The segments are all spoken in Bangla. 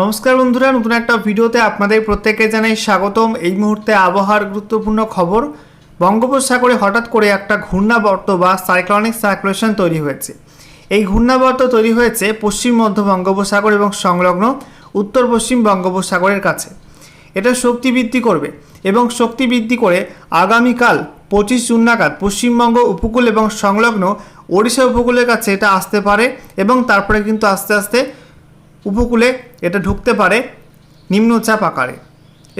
নমস্কার বন্ধুরা, নতুন একটা ভিডিওতে আপনাদের প্রত্যেককে জানাই স্বাগতম। এই মুহূর্তে আবহাওয়ার গুরুত্বপূর্ণ খবর, বঙ্গোপসাগরে হঠাৎ করে একটা ঘূর্ণাবর্ত বা সাইক্লনিক সার্কুলেশন তৈরি হয়েছে। এই ঘূর্ণাবর্ত তৈরি হয়েছে পশ্চিম মধ্য বঙ্গোপসাগর এবং সংলগ্ন উত্তর পশ্চিম বঙ্গোপসাগরের কাছে। এটা শক্তি বৃদ্ধি করবে এবং শক্তি বৃদ্ধি করে আগামীকাল পঁচিশ জুন নাগাদ পশ্চিমবঙ্গ উপকূল এবং সংলগ্ন ওড়িশা উপকূলের কাছে এটা আসতে পারে এবং তারপরে কিন্তু আস্তে আস্তে উপকূলে এটা ঢুকতে পারে নিম্নচাপ আকারে।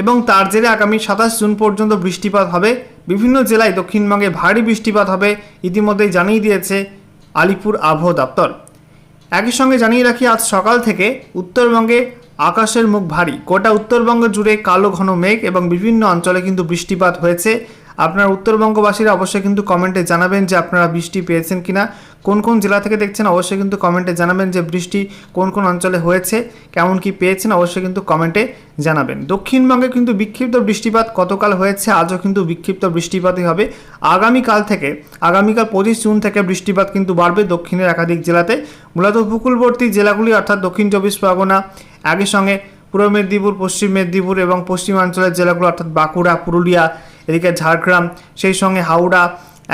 এবং তার জেরে আগামী সাতাশ জুন পর্যন্ত বৃষ্টিপাত হবে। বিভিন্ন জেলায় দক্ষিণবঙ্গে ভারী বৃষ্টিপাত হবে। ইতিমধ্যেই জানিয়ে দিয়েছে আলিপুর আবহাওয়া দপ্তর। একই সঙ্গে জানিয়ে রাখি, আজ সকাল থেকে উত্তরবঙ্গে আকাশের মুখ ভারী। গোটা উত্তরবঙ্গ জুড়ে কালো ঘন মেঘ এবং বিভিন্ন অঞ্চলে কিন্তু বৃষ্টিপাত হয়েছে। আপনার উত্তরবঙ্গবাসীরা অবশ্যই কিন্তু কমেন্টে জানাবেন যে আপনারা বৃষ্টি পেয়েছেন কিনা। কোন কোন জেলা থেকে দেখছেন অবশ্যই কিন্তু কমেন্টে জানাবেন যে বৃষ্টি কোন কোন অঞ্চলে হয়েছে, কেমন কি পেয়েছেন অবশ্যই কিন্তু কমেন্টে জানাবেন। দক্ষিণবঙ্গে কিন্তু বিক্ষিপ্ত বৃষ্টিপাত কতকাল হয়েছে? আজও কিন্তু বিক্ষিপ্ত বৃষ্টিপাতই হবে। আগামীকাল থেকে, আগামীকাল পঁচিশ জুন থেকে বৃষ্টিপাত কিন্তু বাড়বে দক্ষিণের একাধিক জেলাতে। মূলত উপকূলবর্তী জেলাগুলি অর্থাৎ দক্ষিণ চব্বিশ পরগনা, একই সঙ্গে পূর্ব মেদিনীপুর, পশ্চিম মেদিনীপুর এবং পশ্চিমাঞ্চলের জেলাগুলো অর্থাৎ বাঁকুড়া, পুরুলিয়া, এদিকে ঝাড়গ্রাম, সেই সঙ্গে হাওড়া,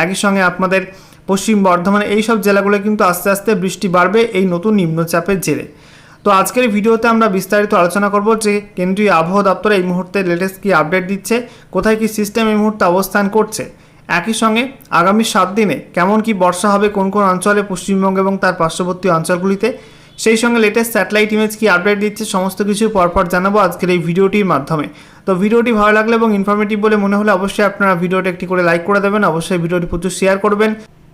একই সঙ্গে আপনাদের পশ্চিম বর্ধমান এই সব জেলাগুলো কিন্তু আস্তে আস্তে বৃষ্টি বাড়বে এই নতুন নিম্নচাপের জেরে। তো আজকের ভিডিওতে আমরা বিস্তারিত আলোচনা করব যে কেন্দ্রীয় আবহাওয়া দপ্তর এই মুহূর্তে লেটেস্ট কী আপডেট দিচ্ছে, কোথায় কি সিস্টেম এই মুহূর্তে অবস্থান করছে। একই সঙ্গে আগামী সাত দিনে কেমন কি বর্ষা হবে, কোন কোন অঞ্চলে, পশ্চিমবঙ্গ এবং তার পার্শ্ববর্তী অঞ্চলগুলিতে, সেই সঙ্গে লেটেস্ট স্যাটেলাইট ইমেজ কি আপডেট দিচ্ছে, সমস্ত কিছু পরপর জানাব আজকের এই ভিডিওটির মাধ্যমে। তো ভিডিওটি ভালো লাগলে এবং ইনফরমেটিভ বলে মনে হলে অবশ্যই আপনারা ভিডিওটি একটি করে লাইক করে দেবেন, অবশ্যই ভিডিওটি প্রচুর শেয়ার করবেন।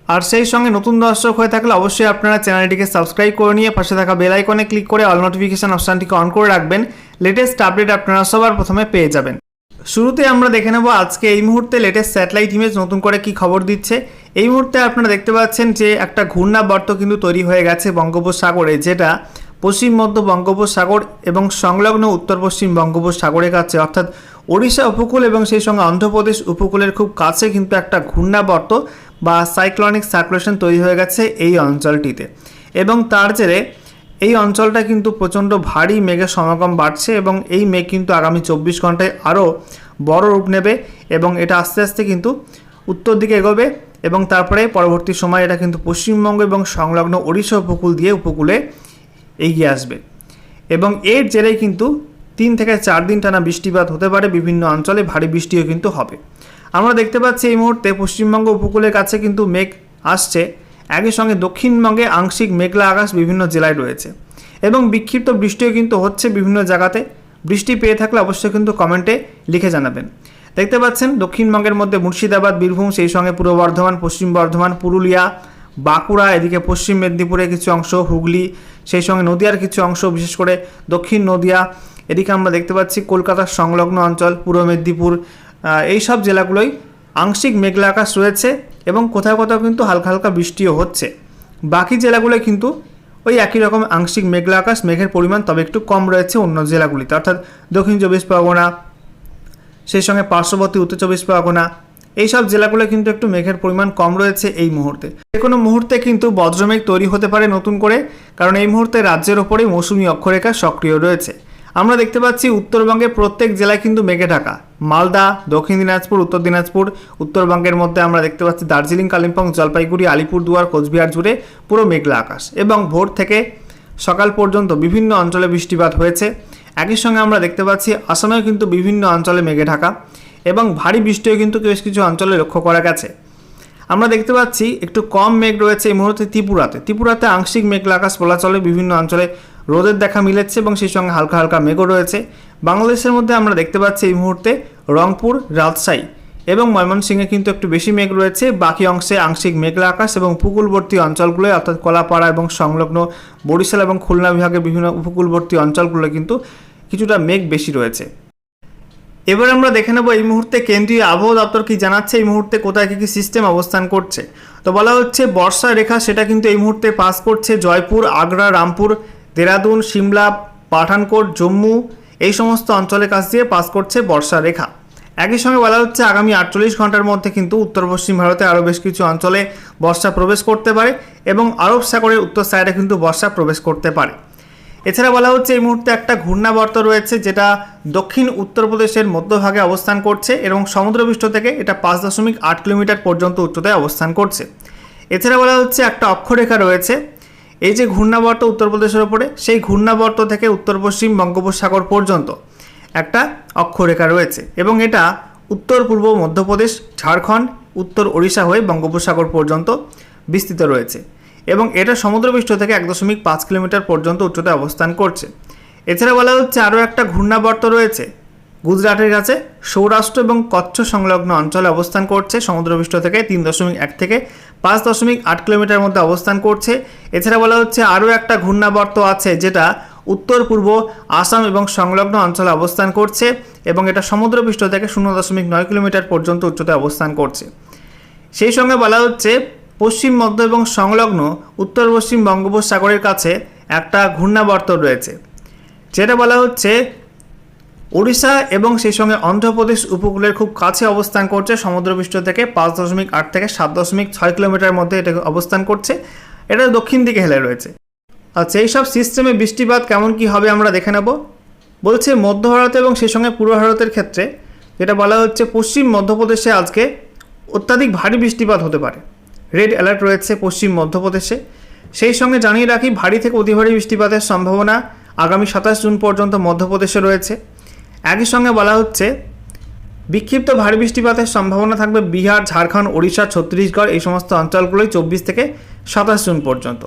আর সেই সঙ্গে নতুন দর্শক হয়ে থাকলে অবশ্যই আপনারা চ্যানেলটিকে সাবস্ক্রাইব করে নিয়ে পাশে থাকা বেল আইকনে ক্লিক করে অল নোটিফিকেশন অপশানটিকে অন করে রাখবেন। লেটেস্ট আপডেট আপনারা সবার প্রথমে পেয়ে যাবেন। শুরুতে আমরা দেখে নেব আজকে এই মুহূর্তে লেটেস্ট স্যাটেলাইট ইমেজ নতুন করে কি খবর দিচ্ছে। এই মুহূর্তে আপনারা দেখতে পাচ্ছেন যে একটা ঘূর্ণাবর্ত কিন্তু তৈরি হয়ে গেছে বঙ্গোপসাগরে, যেটা পশ্চিম মধ্য বঙ্গোপসাগর এবং সংলগ্ন উত্তর পশ্চিম বঙ্গোপসাগরের কাছে। অর্থাৎ ওড়িশা উপকূল এবং সেই সঙ্গে অন্ধ্রপ্রদেশ উপকূলের খুব কাছে কিন্তু একটা ঘূর্ণাবর্ত বা সাইক্লনিক সার্কুলেশন তৈরি হয়ে গেছে এই অঞ্চলটিতে। এবং তার জেরে এই অঞ্চলটা কিন্তু প্রচণ্ড ভারী মেঘের সমাগম বাড়ছে এবং এই মেঘ কিন্তু আগামী চব্বিশ ঘন্টায় আরও বড় রূপ নেবে এবং এটা আস্তে আস্তে কিন্তু উত্তর দিকে এগোবে এবং তারপরে পরবর্তী সময় এটা কিন্তু পশ্চিমবঙ্গ এবং সংলগ্ন ওড়িশা উপকূল দিয়ে উপকূলে এগিয়ে আসবে। এবং এর জেরেই কিন্তু তিন থেকে চার দিন টানা বৃষ্টিপাত হতে পারে, বিভিন্ন অঞ্চলে ভারী বৃষ্টিও কিন্তু হবে। আমরা দেখতে পাচ্ছি এই মুহূর্তে পশ্চিমবঙ্গ উপকূলের কাছে কিন্তু মেঘ আসছে। একই সঙ্গে দক্ষিণবঙ্গে আংশিক মেঘলা আকাশ বিভিন্ন জেলায় রয়েছে এবং বিক্ষিপ্ত বৃষ্টিও কিন্তু হচ্ছে বিভিন্ন জায়গাতে। বৃষ্টি পেয়ে থাকলে অবশ্যই কিন্তু কমেন্টে লিখে জানাবেন। দেখতে পাচ্ছেন, দক্ষিণবঙ্গের মধ্যে মুর্শিদাবাদ, বীরভূম, সেই সঙ্গে পূর্ব বর্ধমান, পশ্চিম বর্ধমান, পুরুলিয়া, বাঁকুড়া, এদিকে পশ্চিম মেদিনীপুরের কিছু অংশ, হুগলি, সেই সঙ্গে নদিয়ার কিছু অংশ, বিশেষ করে দক্ষিণ নদিয়া এদিকে আমরা দেখতে পাচ্ছি কলকাতার সংলগ্ন অঞ্চল, পূর্ব মেদিনীপুর এই সব জেলাগুলোই আংশিক মেঘলা আকাশ রয়েছে এবং কোথাও কোথাও কিন্তু হালকা হালকা বৃষ্টিও হচ্ছে। বাকি জেলাগুলো কিন্তু ওই একই রকম আংশিক মেঘলা আকাশ, মেঘের পরিমাণ তবে একটু কম রয়েছে অন্য জেলাগুলিতে। অর্থাৎ দক্ষিণ চব্বিশ পরগনা, সেই সঙ্গে পার্শ্ববর্তী উত্তর চব্বিশ পরগনা এইসব জেলাগুলো কিন্তু একটু মেঘের পরিমাণ কম রয়েছে এই মুহূর্তে। যে কোনো মুহূর্তে কিন্তু বজ্রমেঘ তৈরি হতে পারে নতুন করে, কারণ এই মুহূর্তে রাজ্যের ওপরে মৌসুমি অক্ষরেখা সক্রিয় রয়েছে। আমরা দেখতে পাচ্ছি উত্তরবঙ্গের প্রত্যেক জেলায় কিন্তু মেঘে ঢাকা। মালদা, দক্ষিণ দিনাজপুর, উত্তর দিনাজপুর, উত্তরবঙ্গের মধ্যে আমরা দেখতে পাচ্ছি দার্জিলিং, কালিম্পং, জলপাইগুড়ি আলিপুরদুয়ার কোচবিহার জুড়ে পুরো মেঘলা আকাশ। এবং ভোর থেকে সকাল পর্যন্ত বিভিন্ন অঞ্চলে বৃষ্টিপাত হয়েছে। একই সঙ্গে আমরা দেখতে পাচ্ছি আসামেও কিন্তু বিভিন্ন অঞ্চলে মেঘে ঢাকা এবং ভারী বৃষ্টিও কিন্তু বেশ কিছু অঞ্চলে লক্ষ্য করা গেছে। আমরা দেখতে পাচ্ছি একটু কম মেঘ রয়েছে এই মুহূর্তে ত্রিপুরাতে। ত্রিপুরাতে আংশিক মেঘলা আকাশ বলা চলে বিভিন্ন অঞ্চলে রোদের দেখা মিলেছে এবং সেই সঙ্গে হালকা হালকা মেঘও রয়েছে। বাংলাদেশের মধ্যে আমরা দেখতে পাচ্ছি এই মুহূর্তে রংপুর, রাজশাহী এবং ময়মনসিংহে কিন্তু একটু বেশি মেঘ রয়েছে। বাকি অংশে আংশিক মেঘলা আকাশ এবং উপকূলবর্তী অঞ্চলগুলোয়, অর্থাৎ কলাপাড়া এবং সংলগ্ন বরিশাল এবং খুলনা বিভাগের বিভিন্ন উপকূলবর্তী অঞ্চলগুলো কিন্তু কিছুটা মেঘ বেশি রয়েছে। এবার আমরা দেখে নেব এই মুহূর্তে কেন্দ্রীয় আবহাওয়া দপ্তর কি জানাচ্ছে, এই মুহূর্তে কোথায় কী কী সিস্টেম অবস্থান করছে। তো বলা হচ্ছে, বর্ষা রেখা সেটা কিন্তু এই মুহূর্তে পাস করছে জয়পুর, আগ্রা, রামপুর দেরাদুন, সিমলা, পাঠানকোট, জম্মু, এই সমস্ত অঞ্চলের কাছ দিয়ে পাস করছে বর্ষা রেখা। একই সঙ্গে বলা হচ্ছে আগামী আটচল্লিশ ঘণ্টার মধ্যে কিন্তু উত্তর পশ্চিম ভারতে আরও বেশ কিছু অঞ্চলে বর্ষা প্রবেশ করতে পারে এবং আরব সাগরের উত্তর সাইডে কিন্তু বর্ষা প্রবেশ করতে পারে। এছাড়া বলা হচ্ছে এই মুহূর্তে একটা ঘূর্ণাবর্ত রয়েছে যেটা দক্ষিণ উত্তরপ্রদেশের মধ্যভাগে অবস্থান করছে এবং সমুদ্রপৃষ্ঠ থেকে এটা পাঁচ দশমিক আট কিলোমিটার পর্যন্ত উচ্চতায় অবস্থান করছে। এছাড়া বলা হচ্ছে একটা অক্ষরেখা রয়েছে এই যে ঘূর্ণাবর্ত উত্তরপ্রদেশের ওপরে, সেই ঘূর্ণাবর্ত থেকে উত্তর পশ্চিম বঙ্গোপসাগর পর্যন্ত একটা অক্ষরেখা রয়েছে এবং এটা উত্তর পূর্ব মধ্যপ্রদেশ ঝাড়খণ্ড, উত্তর ওড়িশা হয়ে বঙ্গোপসাগর পর্যন্ত বিস্তৃত রয়েছে এবং এটা সমুদ্রপৃষ্ঠ থেকে এক দশমিক পাঁচ কিলোমিটার পর্যন্ত উচ্চতায় অবস্থান করছে। এছাড়া বলা হচ্ছে আরও একটা ঘূর্ণাবর্ত রয়েছে গুজরাটের কাছে সৌরাষ্ট্র এবং কচ্ছ সংলগ্ন অঞ্চলে অবস্থান করছে। সমুদ্রপৃষ্ঠ থেকে তিন দশমিক এক থেকে পাঁচ দশমিক আট কিলোমিটার মধ্যে অবস্থান করছে। এছাড়া বলা হচ্ছে আরও একটা ঘূর্ণাবর্ত আছে, যেটা উত্তর, পূর্ব আসাম এবং সংলগ্ন অঞ্চলে অবস্থান করছে এবং এটা সমুদ্রপৃষ্ঠ থেকে শূন্য দশমিক নয় কিলোমিটার পর্যন্ত উচ্চতায় অবস্থান করছে। সেই সঙ্গে বলা হচ্ছে পশ্চিম, মধ্য এবং সংলগ্ন উত্তর, পশ্চিম বঙ্গোপসাগরের কাছে একটা ঘূর্ণাবর্ত রয়েছে, যেটা বলা হচ্ছে ওড়িশা এবং সেই সঙ্গে অন্ধ্রপ্রদেশ উপকূলের খুব কাছে অবস্থান করছে। সমুদ্রপৃষ্ঠ থেকে পাঁচ দশমিক আট থেকে সাত দশমিক ছয় কিলোমিটার মধ্যে এটা অবস্থান করছে। এটা দক্ষিণ দিকে হেলে রয়েছে। আচ্ছা এই সব সিস্টেমে বৃষ্টিপাত কেমন কি হবে আমরা দেখে নেব। বলছে মধ্য ভারত এবং সেই সঙ্গে পূর্ব ভারতের ক্ষেত্রে, যেটা বলা হচ্ছে পশ্চিম মধ্যপ্রদেশে আজকে অত্যাধিক ভারী বৃষ্টিপাত হতে পারে। রেড অ্যালার্ট রয়েছে পশ্চিম মধ্যপ্রদেশে। সেই সঙ্গে জানিয়ে রাখি, ভারী থেকে অতি ভারী বৃষ্টিপাতের সম্ভাবনা আগামী সাতাশ জুন পর্যন্ত মধ্যপ্রদেশে রয়েছে। একই সঙ্গে বলা হচ্ছে, বিক্ষিপ্ত ভারী বৃষ্টিপাতের সম্ভাবনা থাকবে বিহার, ঝাড়খণ্ড, ওড়িশা, ছত্তিশগড়, এই সমস্ত অঞ্চলগুলোই চব্বিশ থেকে সাতাশ জুন পর্যন্ত।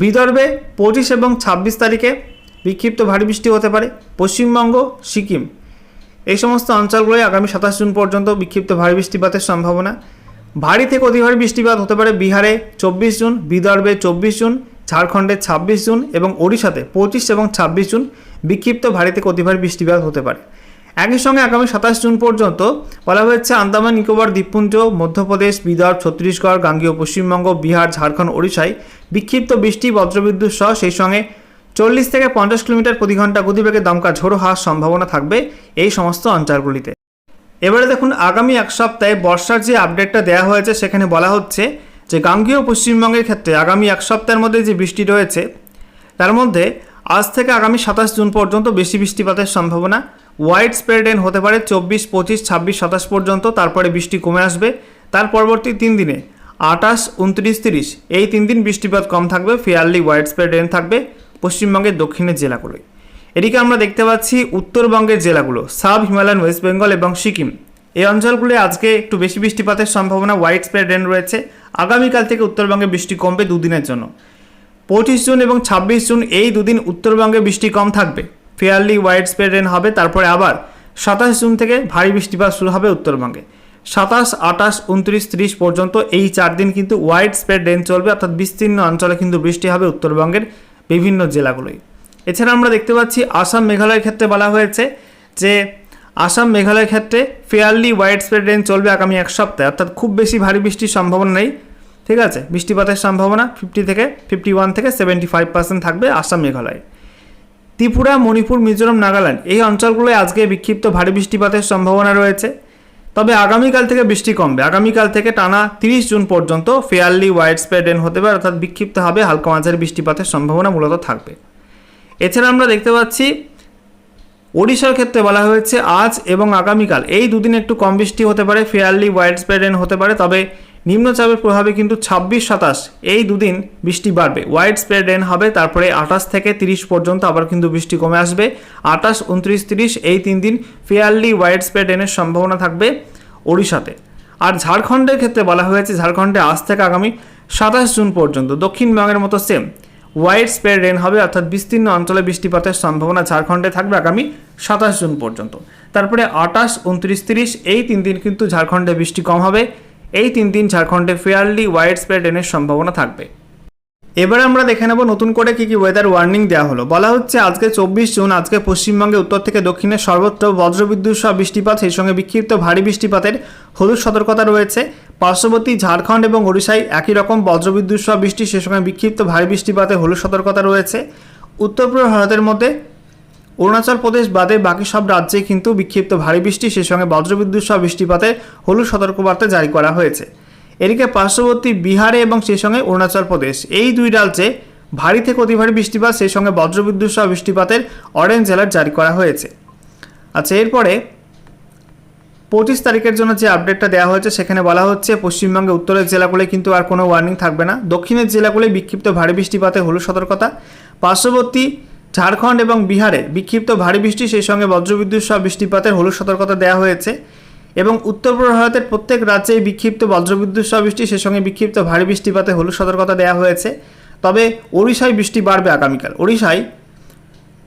বিদর্ভে পঁচিশ এবং ছাব্বিশ তারিখে বিক্ষিপ্ত ভারী বৃষ্টি হতে পারে। পশ্চিমবঙ্গ, সিকিম, এই সমস্ত অঞ্চলগুলোয় আগামী সাতাশ জুন পর্যন্ত বিক্ষিপ্ত ভারী বৃষ্টিপাতের সম্ভাবনা। ভারী থেকে অতি ভারী বৃষ্টিপাত হতে পারে বিহারে চব্বিশ জুন, বিদর্ভে চব্বিশ জুন, ঝাড়খণ্ডে ছাব্বিশ জুন এবং ওড়িশাতে পঁচিশ এবং ছাব্বিশ জুন। বিক্ষিপ্ত ভারী থেকে অতি ভারী বৃষ্টিপাত হতে পারে। একই সঙ্গে আগামী সাতাশ জুন পর্যন্ত বলা হয়েছে, আন্দামান, নিকোবর, দ্বীপপুঞ্জ, মধ্যপ্রদেশ, বিদর্ভ, ছত্তিশগড়, গাঙ্গীয়, পশ্চিমবঙ্গ, বিহার, ঝাড়খণ্ড, ওড়িশায় বিক্ষিপ্ত বৃষ্টি, বজ্রবিদ্যুৎ সহ সেই সঙ্গে চল্লিশ থেকে পঞ্চাশ কিলোমিটার প্রতি ঘণ্টা গতিবেগে দমকা ঝোড়ো হওয়ার সম্ভাবনা থাকবে এই সমস্ত অঞ্চলগুলিতে। এবারে দেখুন, আগামী এক সপ্তাহে বর্ষার যে আপডেটটা দেওয়া হয়েছে, সেখানে বলা হচ্ছে যে গাঙ্গীয় পশ্চিমবঙ্গের ক্ষেত্রে আগামী এক সপ্তাহের মধ্যে যে বৃষ্টি রয়েছে, তার মধ্যে আজ থেকে আগামী সাতাশ জুন পর্যন্ত বেশি বৃষ্টিপাতের সম্ভাবনা। হোয়াইট স্প্রেড রেন হতে পারে চব্বিশ, পঁচিশ, ছাব্বিশ, সাতাশ পর্যন্ত, তারপরে বৃষ্টি কমে আসবে। তার পরবর্তী তিন দিনে, আঠাশ, উনত্রিশ, তিরিশ, এই তিন দিন বৃষ্টিপাত কম থাকবে ফেয়ারলি হোয়াইট স্প্রেড রেন থাকবে পশ্চিমবঙ্গের দক্ষিণের জেলাগুলোয়। এদিকে আমরা দেখতে পাচ্ছি উত্তরবঙ্গের জেলাগুলো, সাব হিমালয়ান, ওয়েস্ট বেঙ্গল এবং সিকিম। এই অঞ্চলগুলি আজকে একটু বেশি বৃষ্টিপাতের সম্ভাবনা হোয়াইট স্প্রেড রেন রয়েছে। আগামীকাল থেকে উত্তরবঙ্গে বৃষ্টি কমবে দুদিনের জন্য। পঁচিশ জুন এবং ছাব্বিশ জুন এই দুদিন উত্তরবঙ্গে বৃষ্টি কম থাকবে। ফেয়ারলি হোয়াইট স্প্রেড রেন হবে, তারপরে আবার সাতাশ জুন থেকে ভারী বৃষ্টিপাত শুরু হবে উত্তরবঙ্গে। সাতাশ, আঠাশ, উনত্রিশ, ত্রিশ পর্যন্ত এই চার দিন কিন্তু হোয়াইট স্প্রেড রেন চলবে, অর্থাৎ বিস্তীর্ণ অঞ্চলে কিন্তু বৃষ্টি হবে উত্তরবঙ্গের বিভিন্ন জেলাগুলোয়। এছাড়া আমরা দেখতে পাচ্ছি আসাম মেঘালয়ের ক্ষেত্রে বলা হয়েছে যে আসাম মেঘালয়ের ক্ষেত্রে ফেয়ারলি হোয়াইট স্প্রেড রেন চলবে আগামী এক সপ্তাহে, অর্থাৎ খুব বেশি ভারী বৃষ্টির সম্ভাবনা নেই। ঠিক আছে? বৃষ্টিপাতের সম্ভাবনা ফিফটি থেকে ফিফটি ওয়ান থেকে সেভেন্টি ফাইভ পার্সেন্ট থাকবে আসাম মেঘালয়। ত্রিপুরা, মণিপুর, মিজোরাম, নাগাল্যান্ড এই অঞ্চলগুলোয় আজকে বিক্ষিপ্ত ভারী বৃষ্টিপাতের সম্ভাবনা রয়েছে। তবে আগামীকাল থেকে বৃষ্টি কমবে। আগামীকাল থেকে টানা তিরিশ জুন পর্যন্ত ফেয়ারলি ওয়াইড স্প্রেড রেন হতে পারে, অর্থাৎ বিক্ষিপ্ত হবে হালকা মাঝারি বৃষ্টিপাতের সম্ভাবনা মূলত থাকবে। এছাড়া আমরা দেখতে পাচ্ছি, ওড়িশার ক্ষেত্রে বলা হয়েছে আজ এবং আগামীকাল। এই দুদিন একটু কম বৃষ্টি হতে পারে ফেয়ারলি ওয়াইড স্প্রেড রেন হতে পারে, তবে নিম্নচাপের প্রভাবে কিন্তু ছাব্বিশ সাতাশ এই দুদিন বৃষ্টি বাড়বে। ওয়াইড স্প্রেড রেন হবে, তারপরে আঠাশ থেকে তিরিশ পর্যন্ত আবার কিন্তু বৃষ্টি কমে আসবে। আঠাশ, উনত্রিশ, তিরিশ এই তিন দিন ফেয়ারলি ওয়াইড স্প্রেড রেনের সম্ভাবনা থাকবে ওড়িশাতে। আর ঝাড়খণ্ডের ক্ষেত্রে বলা হয়েছে, ঝাড়খণ্ডে আজ থেকে আগামী সাতাশ জুন পর্যন্ত, দক্ষিণবঙ্গের মতো সেম ওয়াইড স্প্রেড রেন হবে, অর্থাৎ বিস্তীর্ণ অঞ্চলে বৃষ্টিপাতের সম্ভাবনা ঝাড়খণ্ডে থাকবে আগামী সাতাশ জুন পর্যন্ত। তারপরে আঠাশ, উনত্রিশ, তিরিশ এই তিন দিন কিন্তু ঝাড়খণ্ডে বৃষ্টি কম হবে। এই তিন দিন ঝাড়খণ্ডে ফেয়ারলি ওয়াইড স্প্রেড রেনের সম্ভাবনা থাকবে। এবার আমরা দেখে নেব নতুন করে কি কি ওয়েদার ওয়ার্নিং দেওয়া হলো। বলা হচ্ছে আজকে চব্বিশ জুন, আজকে পশ্চিমবঙ্গে উত্তর থেকে দক্ষিণে সর্বত্র বজ্রবিদ্যুৎ সহ বৃষ্টিপাত, সেই সঙ্গে বিক্ষিপ্ত ভারী বৃষ্টিপাতের হলুদ সতর্কতা রয়েছে। পার্শ্ববর্তী ঝাড়খণ্ড এবং ওড়িশায় একই রকম বজ্রবিদ্যুৎ সহ বৃষ্টি, সেই সঙ্গে বিক্ষিপ্ত ভারী বৃষ্টিপাতে হলুদ সতর্কতা রয়েছে। উত্তর পূর্ব ভারতের মধ্যে অরুণাচল প্রদেশ বাদে বাকি সব রাজ্যে কিন্তু বিক্ষিপ্ত ভারী বৃষ্টি, সেই সঙ্গে বজ্রবিদ্যুৎ সহ বৃষ্টিপাতে হলুদ সতর্কবার্তা জারি করা হয়েছে। এদিকে পার্শ্ববর্তী বিহারে এবং সেই সঙ্গে অরুণাচল প্রদেশ, এই দুই রাজ্যে ভারী থেকে অতি ভারী বৃষ্টিপাত, সেই সঙ্গে বজ্রবিদ্যুৎ সহ বৃষ্টিপাতের অরেঞ্জ অ্যালার্ট জারি করা হয়েছে। আচ্ছা এরপরে পঁচিশ তারিখের জন্য যে আপডেটটা দেওয়া হয়েছে, সেখানে বলা হচ্ছে পশ্চিমবঙ্গে উত্তরের জেলাগুলো কিন্তু আর কোনো ওয়ার্নিং থাকবে না। দক্ষিণের জেলাগুলোয় বিক্ষিপ্ত ভারী বৃষ্টিপাতে হলুদ সতর্কতা। পার্শ্ববর্তী ঝাড়খণ্ড এবং বিহারে বিক্ষিপ্ত ভারী বৃষ্টি, সেই সঙ্গে বজ্রবিদ্যুৎ সহ বৃষ্টিপাতের হলুদ সতর্কতা দেওয়া হয়েছে এবং উত্তর পূর্ব ভারতের প্রত্যেক রাজ্যেই বিক্ষিপ্ত বজ্রবিদ্যুৎ সহ বৃষ্টি, সেই সঙ্গে বিক্ষিপ্ত ভারী বৃষ্টিপাতে হলুদ সতর্কতা দেওয়া হয়েছে। তবে ওড়িশায় বৃষ্টি বাড়বে আগামীকাল। ওড়িশায়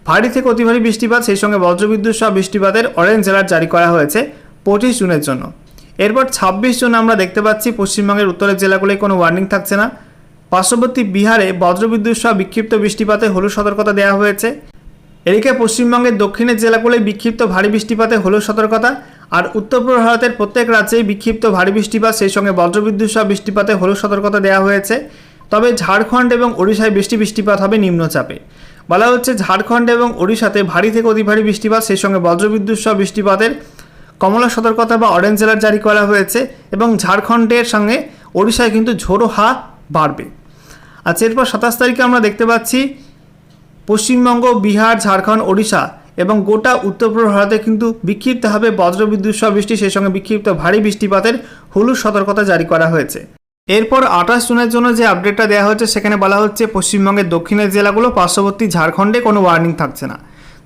ভারী থেকে অতি ভারী বৃষ্টিপাত, সেই সঙ্গে বজ্রবিদ্যুৎ সহ বৃষ্টিপাতের অরেঞ্জ অ্যালার্ট জারি করা হয়েছে পঁচিশ জুনের জন্য। এরপর ছাব্বিশ জুন আমরা দেখতে পাচ্ছি পশ্চিমবঙ্গের উত্তরের জেলাগুলোয় কোনো ওয়ার্নিং থাকছে না। পার্শ্ববর্তী বিহারে বজ্রবিদ্যুৎ সহ বিক্ষিপ্ত বৃষ্টিপাতে হলুদ সতর্কতা দেওয়া হয়েছে। এদিকে পশ্চিমবঙ্গের দক্ষিণের জেলাগুলোয় বিক্ষিপ্ত ভারী বৃষ্টিপাতে হলুদ সতর্কতা আর উত্তর পূর্ব ভারতের প্রত্যেক রাজ্যেই বিক্ষিপ্ত ভারী বৃষ্টিপাত, সেই সঙ্গে বজ্রবিদ্যুৎ সহ বৃষ্টিপাতে হলুদ সতর্কতা দেওয়া হয়েছে। তবে ঝাড়খণ্ড এবং ওড়িশায় বৃষ্টি বৃষ্টিপাত হবে নিম্নচাপে। বলা হচ্ছে ঝাড়খণ্ড এবং ওড়িশাতে ভারী থেকে অতি ভারী বৃষ্টিপাত, সেই সঙ্গে বজ্রবিদ্যুৎ সহ বৃষ্টিপাতের কমলা সতর্কতা বা অরেঞ্জ অ্যালার্ট জারি করা হয়েছে এবং ঝাড়খণ্ডের সঙ্গে ওড়িশায় কিন্তু ঝোড়ো হা বাড়বে। আচ্ছা এরপর সাতাশ তারিখে আমরা দেখতে পাচ্ছি পশ্চিমবঙ্গ, বিহার, ঝাড়খণ্ড, ওড়িশা এবং গোটা উত্তর ভারতে কিন্তু বিক্ষিপ্তভাবে বজ্রবিদ্যুৎ সহ বৃষ্টি, সেই সঙ্গে বিক্ষিপ্ত ভারী বৃষ্টিপাতের হলুদ সতর্কতা জারি করা হয়েছে। এরপর আঠাশ জুনের জন্য যে আপডেটটা দেওয়া হয়েছে, সেখানে বলা হচ্ছে পশ্চিমবঙ্গের দক্ষিণের জেলাগুলো পার্শ্ববর্তী ঝাড়খণ্ডে কোনো ওয়ার্নিং থাকছে না।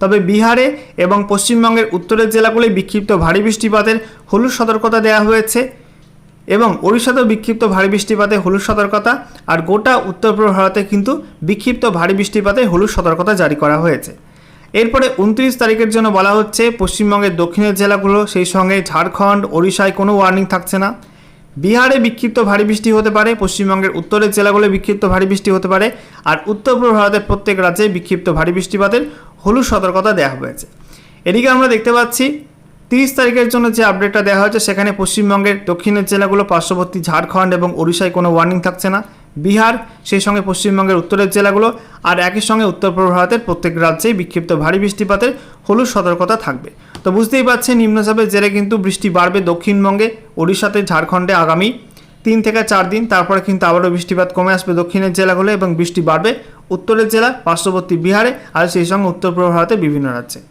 তবে বিহারে এবং পশ্চিমবঙ্গের উত্তরের জেলাগুলোয় বিক্ষিপ্ত ভারী বৃষ্টিপাতের হলুদ সতর্কতা দেওয়া হয়েছে। এবং ওড়িশাতেও বিক্ষিপ্ত ভারী বৃষ্টিপাতে হলুদ সতর্কতা আর গোটা উত্তর পূর্ব ভারতে কিন্তু বিক্ষিপ্ত ভারী বৃষ্টিপাতে হলুদ সতর্কতা জারি করা হয়েছে। এরপরে উনত্রিশ তারিখের জন্য বলা হচ্ছে, পশ্চিমবঙ্গের দক্ষিণের জেলাগুলো সেই সঙ্গে ঝাড়খণ্ড, ওড়িশায় কোনো ওয়ার্নিং থাকছে না। বিহারে বিক্ষিপ্ত ভারী বৃষ্টি হতে পারে, পশ্চিমবঙ্গের উত্তরের জেলাগুলো বিক্ষিপ্ত ভারী বৃষ্টি হতে পারে আর উত্তর পূর্ব ভারতের প্রত্যেক রাজ্যে বিক্ষিপ্ত ভারী বৃষ্টিপাতের হলুদ সতর্কতা দেওয়া হয়েছে। এদিকে আমরা দেখতে পাচ্ছি তিরিশ তারিখের জন্য যে আপডেটটা দেওয়া হয়েছে, সেখানে পশ্চিমবঙ্গের দক্ষিণের জেলাগুলো, পার্শ্ববর্তী ঝাড়খণ্ড এবং ওড়িশায় কোনো ওয়ার্নিং থাকছে না। বিহার, সেই সঙ্গে পশ্চিমবঙ্গের উত্তরের জেলাগুলো আর একই সঙ্গে উত্তর পূর্ব ভারতের প্রত্যেক রাজ্যেই বিক্ষিপ্ত ভারী বৃষ্টিপাতের হলুদ সতর্কতা থাকবে। তো বুঝতেই পারছেন, নিম্নচাপের জেরে কিন্তু বৃষ্টি বাড়বে দক্ষিণবঙ্গে, ওড়িশাতে, ঝাড়খণ্ডে আগামী তিন থেকে চার দিন। তারপরে কিন্তু আবারও বৃষ্টিপাত কমে আসবে দক্ষিণের জেলাগুলো এবং বৃষ্টি বাড়বে উত্তরের জেলা, পার্শ্ববর্তী বিহারে আর সেই সঙ্গে উত্তর পূর্ব ভারতের বিভিন্ন রাজ্যে।